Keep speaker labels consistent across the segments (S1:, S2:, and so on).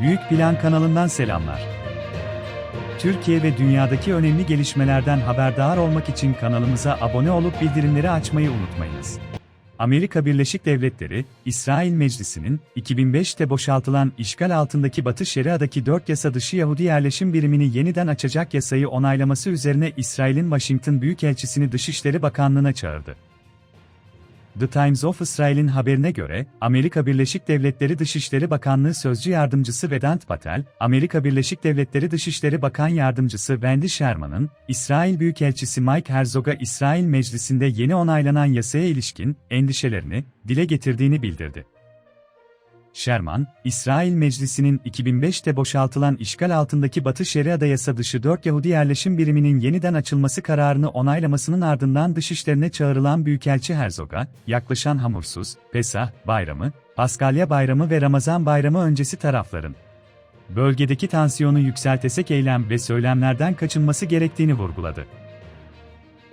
S1: Büyük Plan kanalından selamlar. Türkiye ve dünyadaki önemli gelişmelerden haberdar olmak için kanalımıza abone olup bildirimleri açmayı unutmayınız. Amerika Birleşik Devletleri, İsrail Meclisi'nin 2005'te boşaltılan işgal altındaki Batı Şeria'daki 4 yasa dışı Yahudi yerleşim birimini yeniden açacak yasayı onaylaması üzerine İsrail'in Washington Büyükelçisini Dışişleri Bakanlığı'na çağırdı. The Times of Israel'in haberine göre, Amerika Birleşik Devletleri Dışişleri Bakanlığı Sözcü Yardımcısı Vedant Patel, Amerika Birleşik Devletleri Dışişleri Bakan Yardımcısı Wendy Sherman'ın, İsrail Büyükelçisi Mike Herzog'a İsrail Meclisi'nde yeni onaylanan yasaya ilişkin endişelerini dile getirdiğini bildirdi. Sherman, İsrail Meclisi'nin 2005'te boşaltılan işgal altındaki Batı Şeria'da yasa dışı 4 Yahudi yerleşim biriminin yeniden açılması kararını onaylamasının ardından dışişlerine çağrılan Büyükelçi Herzog'a, yaklaşan hamursuz, Pesah, Bayramı, Paskalya Bayramı ve Ramazan Bayramı öncesi tarafların bölgedeki tansiyonu yükseltesek eylem ve söylemlerden kaçınması gerektiğini vurguladı.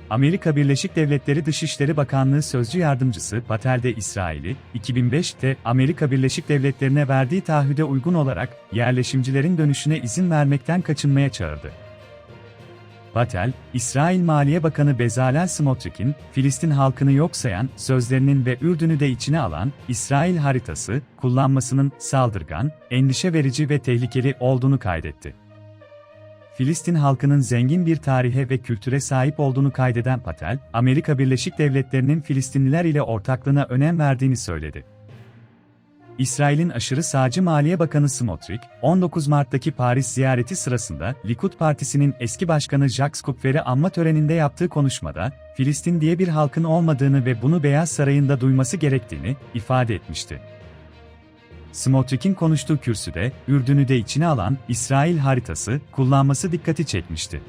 S1: Amerika Birleşik Devletleri Dışişleri Bakanlığı Sözcü Yardımcısı Patel de İsrail'i, 2005'te Amerika Birleşik Devletleri'ne verdiği taahhüde uygun olarak yerleşimcilerin dönüşüne izin vermekten kaçınmaya çağırdı. Patel, İsrail Maliye Bakanı Bezalel Smotrik'in, Filistin halkını yok sayan sözlerinin ve Ürdün'ü de içine alan İsrail haritası kullanmasının saldırgan, endişe verici ve tehlikeli olduğunu kaydetti. Filistin halkının zengin bir tarihe ve kültüre sahip olduğunu kaydeden Patel, Amerika Birleşik Devletleri'nin Filistinliler ile ortaklığına önem verdiğini söyledi. İsrail'in aşırı sağcı Maliye Bakanı Smotrich, 19 Mart'taki Paris ziyareti sırasında Likud Partisi'nin eski başkanı Jacques Kupfer'i anma töreninde yaptığı konuşmada, Filistin diye bir halkın olmadığını ve bunu Beyaz Saray'ın da duyması gerektiğini ifade etmişti. Smotrich'in konuştuğu kürsüde, Ürdün'ü de içine alan İsrail haritası kullanması dikkati çekmişti.